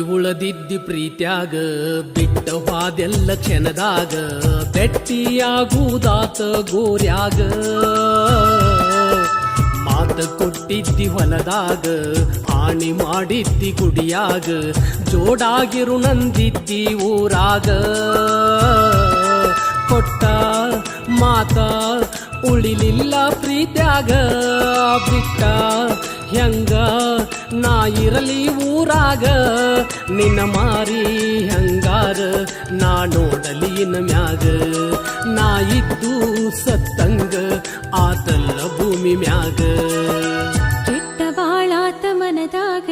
ಉಳದಿದ್ದಿ ಪ್ರೀತ್ಯಾಗ, ಬಿಟ್ಟ ವಾದೆಲ್ಲ ಕ್ಷಣದಾಗ ಬೆಟ್ಟಿಯಾಗುವುದಾತ ಗೋರ್ಯಾಗ. ಮಾತ ಕೊಟ್ಟಿದ್ದಿ ಹೊಲದಾಗ ಆಣಿ ಮಾಡಿದ್ದಿ ಗುಡಿಯಾಗ, ಜೋಡಾಗಿರು ನಂದಿದ್ದಿ ಊರಾಗ. ಕೊಟ್ಟ ಮಾತ ಉಳಿಲಿಲ್ಲ ಪ್ರೀತ್ಯಾಗ, ಬಿಟ್ಟ ಹೆಂಗ? ನಾ ಇರಲಿ ಊರಾಗ, ನಿನ್ನ ಮಾರಿ ಹೆಂಗಾರ, ನಾ ನೋಡಲಿ ಮ್ಯಾಗ. ನಾ ಇದ್ದು ಸತ್ತಂಗ, ಆತಲ್ಲ ಭೂಮಿ ಮ್ಯಾಗ. ಕೆಟ್ಟ ಬಾಳಾತ ಮನದಾಗ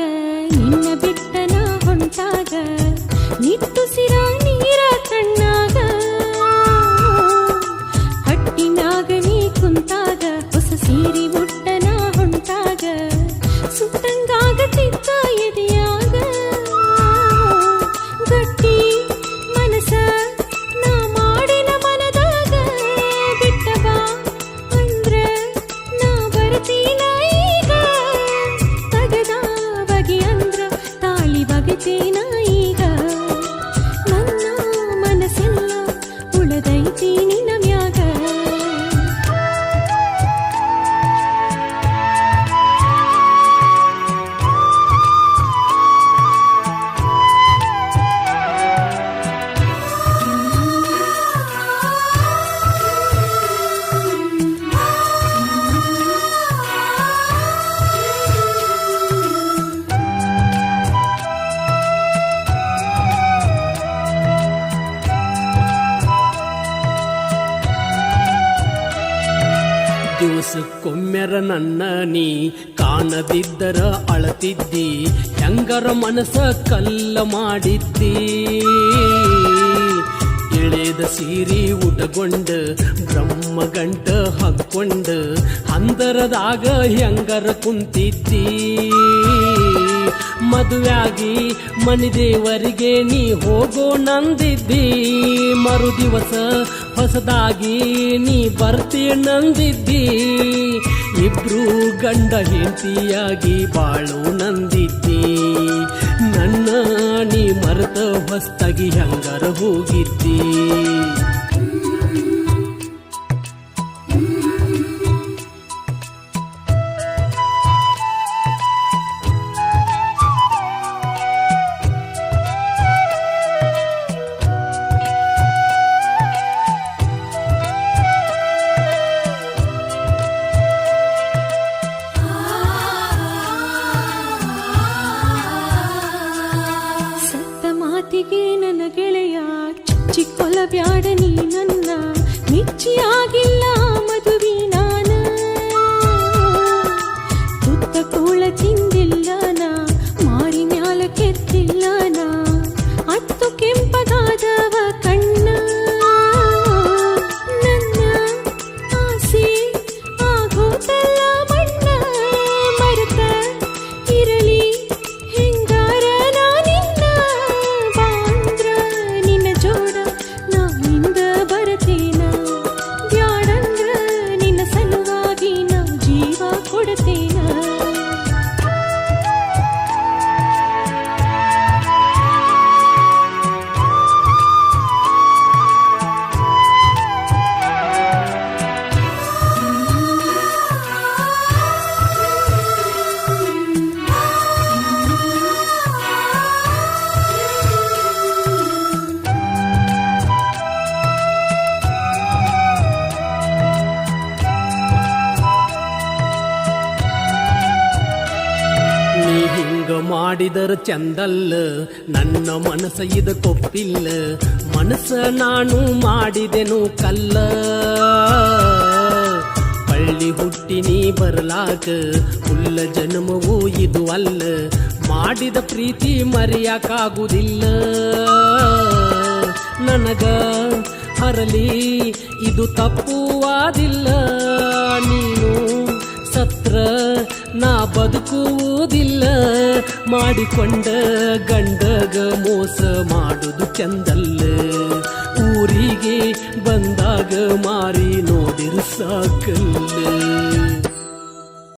कीना ದಿವಸಕ್ಕೊಮ್ಮೆರ ನನ್ನ ನೀ ಕಾಣದಿದ್ದರ ಅಳತಿದ್ದಿ, ಹೆಂಗರ ಮನಸ ಕಲ್ಲ ಮಾಡಿದ್ದಿ. ಎಳೆದ ಸೀರಿ ಉಟಗೊಂಡ ಬ್ರಹ್ಮ ಗಂಟ ಹಕ್ಕೊಂಡ ಅಂದರದಾಗ ಹೆಂಗರ ಕುಂತಿದ್ದಿ. ಮದುವೆಯಾಗಿ ಮನಿದೇವರಿಗೆ ನೀ ಹೋಗೋ ನಂದಿದ್ದಿ. ಮರು ದಿವಸ ಹೊಸದಾಗಿ ನೀ ಬರ್ತಿ ನಂದಿದ್ದಿ. ಇಬ್ರು ಗಂಡ ಹೆಂಡತಿಯಾಗಿ ಬಾಳು ನಂದಿದ್ದಿ. ನನ್ನ ನೀ ಮರೆತ ಹೊಸ್ತಾಗಿ ಹಂಗರ ಹೋಗಿದ್ದಿ. ಬ್ಯಾಡ ನೀ ನನ್ನ ಮೆಚ್ಚಿಯಾಗಿಲ್ಲ ಮಾಡಿದರ ಚಂದಲ್ಲ. ನನ್ನ ಮನಸ ಇದ ಕೊಪ್ಪಿಲ್ಲ. ಮನಸ್ಸ ನಾನು ಮಾಡಿದೆನು ಕಲ್ಲ. ಪಳ್ಳಿ ಹುಟ್ಟಿ ನೀ ಬರಲಾಕ ಹುಲ್ಲ ಜನ್ಮವೂ ಇದು ಅಲ್ಲ. ಮಾಡಿದ ಪ್ರೀತಿ ಮರೆಯಕ್ಕಾಗುವುದಿಲ್ಲ ನನಗ ಹರಲಿ, ಇದು ತಪ್ಪುವಾದಿಲ್ಲ ನೀನು ಸತ್ರ ನಾ ಬದುಕುವುದಿಲ್ಲ. ಮಾಡಿಕೊಂಡ ಗಂಡಗ ಮೋಸ ಮಾಡುದು ಚಂದಲ್ಲ ಊರಿಗೆ ಬಂದಾಗ ಮಾರಿ ನೋಡಿರು ಸಾಕಲ್ಲ.